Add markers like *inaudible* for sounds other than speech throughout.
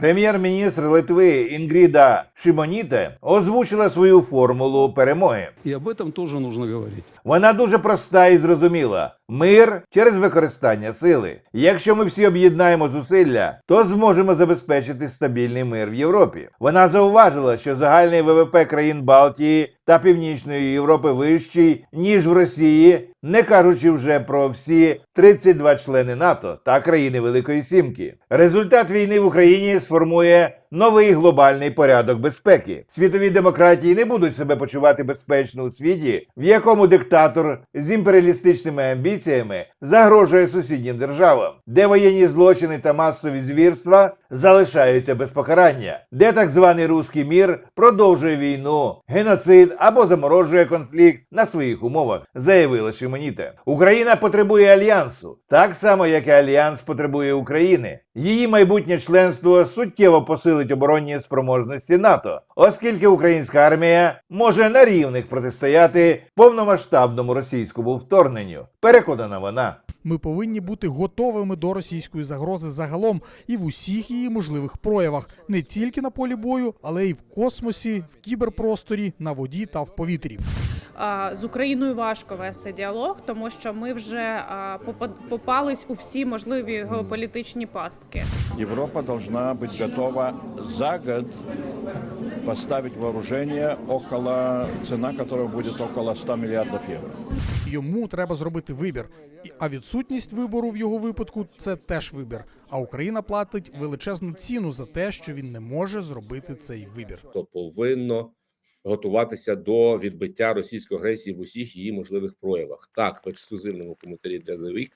Прем'єр-міністр Литви Інгріда Шимоніте озвучила свою формулу перемоги. і об этом теж нужно говорити. Вона дуже проста і зрозуміла: мир через використання сили. Якщо ми всі об'єднаємо зусилля, то зможемо забезпечити стабільний мир в Європі. Вона зауважила, що загальний ВВП країн Балтії та Північної Європи вищий ніж в Росії, не кажучи вже про всі 32 члени НАТО та країни Великої Сімки. Результат війни в Україні сформує новий глобальний порядок безпеки. Світові демократії не будуть себе почувати безпечно у світі, в якому диктатор з імперіалістичними амбіціями загрожує сусіднім державам, де воєнні злочини та масові звірства залишаються без покарання, де так званий руський мір продовжує війну, геноцид або заморожує конфлікт на своїх умовах, заявила Шимоніте. Україна потребує альянсу, так само як і альянс потребує України. Її майбутнє членство суттєво посилить оборонні спроможності НАТО, оскільки українська армія може на рівних протистояти повномасштабному російському вторгненню. Переконана вона. Ми повинні бути готовими до російської загрози загалом і в усіх її можливих проявах, не тільки на полі бою, але й в космосі, в кіберпросторі, на воді та в повітрі. З Україною важко вести діалог, тому що ми вже попад- попались у всі можливі геополітичні пастки. Европа должна быть готова за год поставить вооружение около, цена которого будет около 100 миллиардов евро. Йому треба зробити вибір. А відсутність вибору в його випадку це теж вибір. А Україна платить величезну ціну за те, що він не може зробити цей вибір. то повинно готуватися до відбиття російської агресії в усіх її можливих проявах. Так, в ексклюзивному коментарі для The Week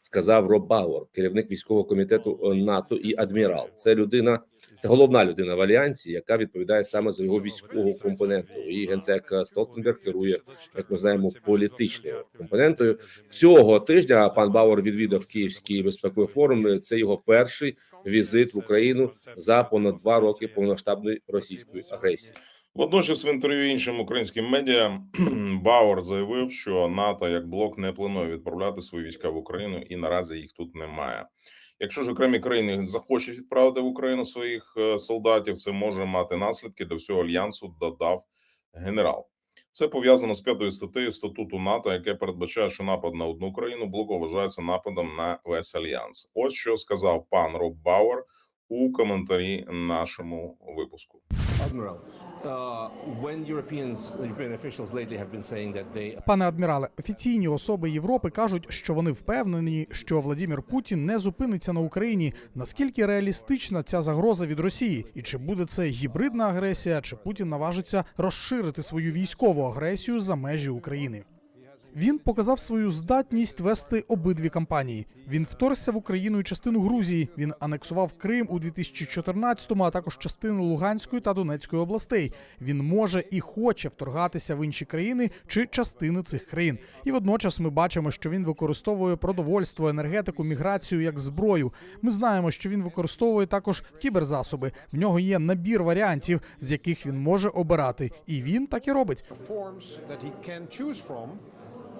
сказав Роб Бауер, керівник військового комітету НАТО і адмірал. Це людина, це головна людина в альянсі, яка відповідає саме за його військового компоненту. І генсек Столтенберг керує, як ми знаємо, політичною компонентою. Цього тижня пан Бауер відвідав Київський безпековий форум. Це його перший візит в Україну за понад два роки повномасштабної російської агресії. Водночас, в інтерв'ю іншим українським медіа *clears throat* Бауер заявив, що НАТО як блок не планує відправляти свої війська в Україну, і наразі їх тут немає. Якщо ж окремі країни захочуть відправити в Україну своїх е, солдатів, це може мати наслідки для всього альянсу. Додав генерал. Це пов'язано з п'ятою статтею статуту НАТО, яке передбачає, що напад на одну країну блоку вважається нападом на весь альянс. Ось що сказав пан Роб Бауер у коментарі нашому випуску. Admiral, uh, Пане адмірале, офіційні особи Європи кажуть, що вони впевнені, що Владімір Путін не зупиниться на Україні. Наскільки реалістична ця загроза від Росії, і чи буде це гібридна агресія, чи Путін наважиться розширити свою військову агресію за межі України? Він показав свою здатність вести обидві кампанії. Він вторгся в Україну і частину Грузії. Він анексував Крим у 2014-му, а також частину Луганської та Донецької областей. Він може і хоче вторгатися в інші країни чи частини цих країн. І водночас ми бачимо, що він використовує продовольство, енергетику, міграцію як зброю. Ми знаємо, що він використовує також кіберзасоби. В нього є набір варіантів, з яких він може обирати, і він так і робить.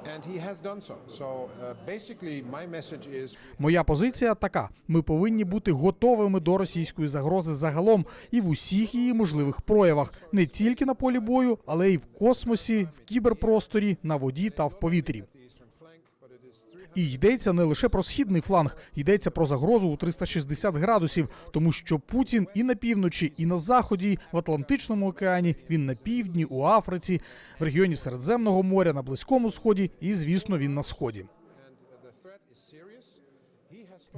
Uh, Моя позиція така: ми повинні бути готовими до російської загрози загалом і в усіх її можливих проявах, не тільки на полі бою, але й в космосі, в кіберпросторі, на воді та в повітрі. І йдеться не лише про східний фланг, йдеться про загрозу у 360 градусів, тому що Путін і на півночі, і на заході, в Атлантичному океані, він на півдні, у Африці, в регіоні Середземного моря, на Близькому Сході, і звісно, він на сході.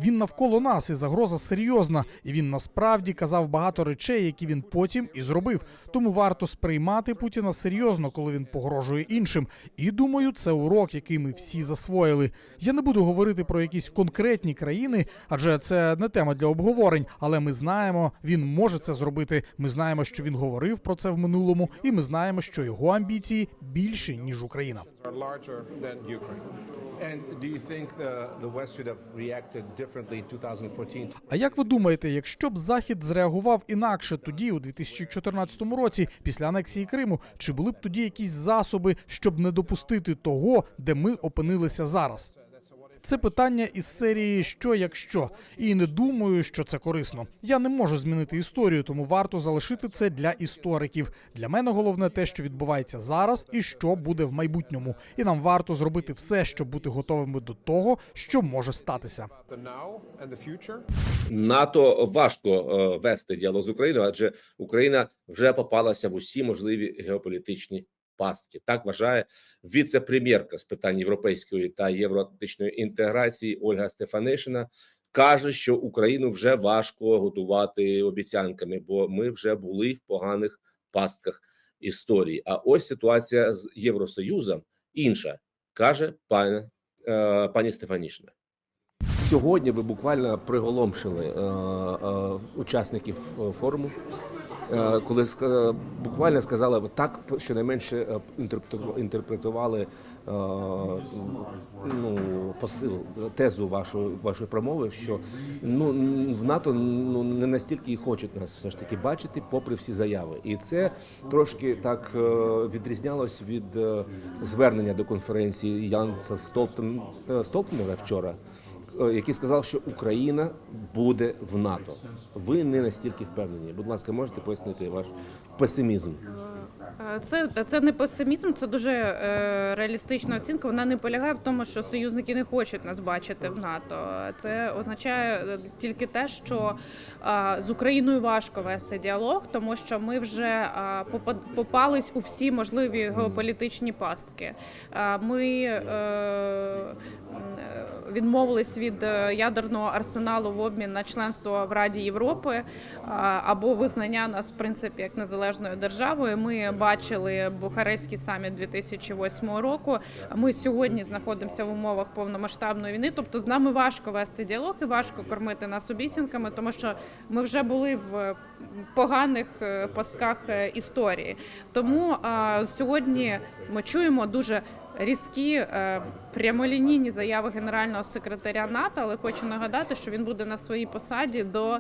Він навколо нас, і загроза серйозна. І він насправді казав багато речей, які він потім і зробив. Тому варто сприймати Путіна серйозно, коли він погрожує іншим. І думаю, це урок, який ми всі засвоїли. Я не буду говорити про якісь конкретні країни, адже це не тема для обговорень. Але ми знаємо, він може це зробити. Ми знаємо, що він говорив про це в минулому, і ми знаємо, що його амбіції більші ніж Україна. Are larger than Ukraine. and do you think the, the West should have reacted differently in 2014? А як ви думаєте, якщо б Захід зреагував інакше тоді, у 2014 році, після анексії Криму, чи були б тоді якісь засоби, щоб не допустити того, де ми опинилися зараз? Це питання із серії що якщо, і не думаю, що це корисно. Я не можу змінити історію, тому варто залишити це для істориків. Для мене головне те, що відбувається зараз, і що буде в майбутньому. І нам варто зробити все, щоб бути готовими до того, що може статися. НАТО важко е, вести діалог з Україною, адже Україна вже попалася в усі можливі геополітичні пастки. Так вважає віце-прем'єрка з питань європейської та євроатлантичної інтеграції Ольга Стефанишина. Каже, що Україну вже важко готувати обіцянками, бо ми вже були в поганих пастках історії. А ось ситуація з Євросоюзом інша, каже пані, е, пані Стефанішина. Сьогодні ви буквально приголомшили е, е, учасників е, форуму, коли ска- буквально сказали так, щонайменше е, інтерпрету- інтерпретували е, ну, посил, тезу вашої, вашої промови, що ну, в НАТО ну, не настільки і хочуть нас все ж таки бачити, попри всі заяви. І це трошки так е, відрізнялось від е, звернення до конференції Янса Столтен, е, Столтенберга вчора е, який сказав, що Україна буде в НАТО. Ви не настільки впевнені. Будь ласка, можете пояснити ваш песимізм? Е, Це, це не песимізм, це дуже е, реалістична оцінка. Вона не полягає в тому, що союзники не хочуть нас бачити в НАТО. Це означає е, тільки те, що е, з Україною важко вести діалог, тому що ми вже е, попались у всі можливі геополітичні пастки. Е, Ми е, е, відмовились від е, ядерного арсеналу в обмін на членство в Раді Європи а, або визнання нас в принципі як незалежною державою. Ми бачили Бухарестський саміт 2008 року. Ми сьогодні знаходимося в умовах повномасштабної війни. Тобто з нами важко вести діалог і важко кормити нас обіцянками, тому що ми вже були в поганих е, пастках е, історії. Тому сьогодні ми чуємо дуже різкі е, прямолінійні заяви генерального секретаря НАТО, але хочу нагадати, що він буде на своїй посаді до,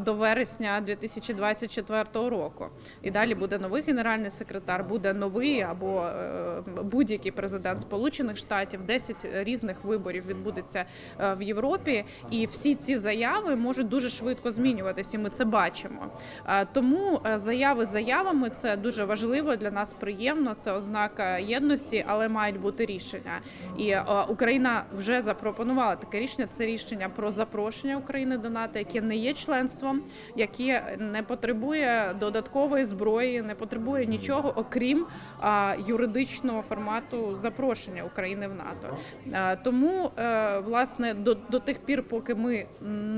до вересня 2024 року. І далі буде новий генеральний секретар, буде новий або е, будь-який президент Сполучених Штатів. 10 різних виборів відбудеться е, в Європі, і всі ці заяви можуть дуже швидко змінюватися. і Ми це бачимо. Е, Тому е, заяви заявами це дуже важливо для нас. Приємно, це ознака єдності, але мають бути рішення. І е, Україна вже запропонувала таке рішення. Це рішення про запрошення України до НАТО, яке не є членством, яке не потребує додаткової зброї, не потребує нічого, окрім юридичного формату запрошення України в НАТО. Е, Тому е, власне до, до тих пір, поки ми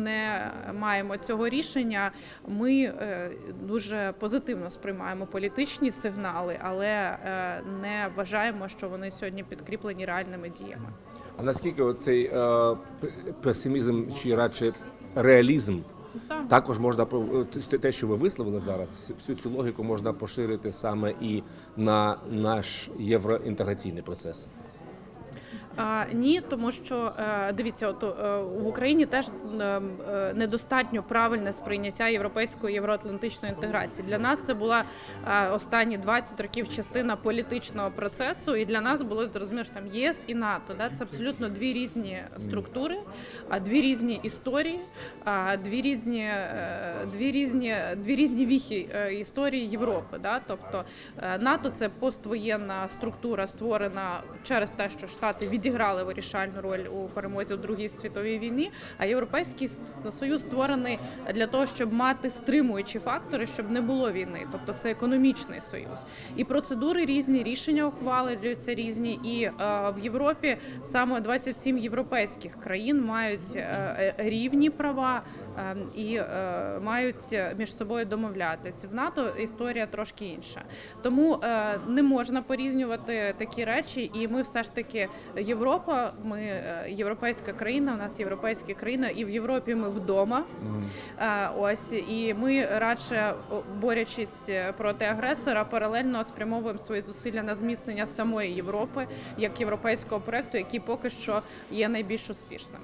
не маємо цього рішення, ми дуже позитивно сприймаємо політичні сигнали, але не вважаємо, що вони сьогодні підкріплені реальними діями. А наскільки цей е, песимізм чи радше реалізм Так. також можна по- те- що ви висловили зараз, всю цю логіку можна поширити саме і на наш євроінтеграційний процес. Ні, тому що е, дивіться, от е, в Україні теж е, недостатньо правильне сприйняття європейської євроатлантичної інтеграції. Для нас це була останні 20 років частина політичного процесу, і для нас було розумієш там ЄС і НАТО. Да? Це абсолютно дві різні структури, а дві різні історії, дві різні, дві різні, дві різні віхи історії Європи. Да? Тобто НАТО це поствоєнна структура, створена через те, що Штати відіграли вирішальну роль у перемозі в Другій світовій війні. А європейський союз створений для того, щоб мати стримуючі фактори, щоб не було війни. Тобто це економічний союз. І процедури різні, рішення ухвалюються різні. І е, в Європі саме 27 європейських країн мають е, е, рівні права і е, мають між собою домовлятись. В НАТО історія трошки інша. Тому е, не можна порівнювати такі речі, і ми все ж таки Європа. Ми е, європейська країна. У нас європейська країна, і в Європі ми вдома. Е, Ось і ми радше о, борючись проти агресора, паралельно спрямовуємо свої зусилля на зміцнення самої Європи як європейського проекту, який поки що є найбільш успішним.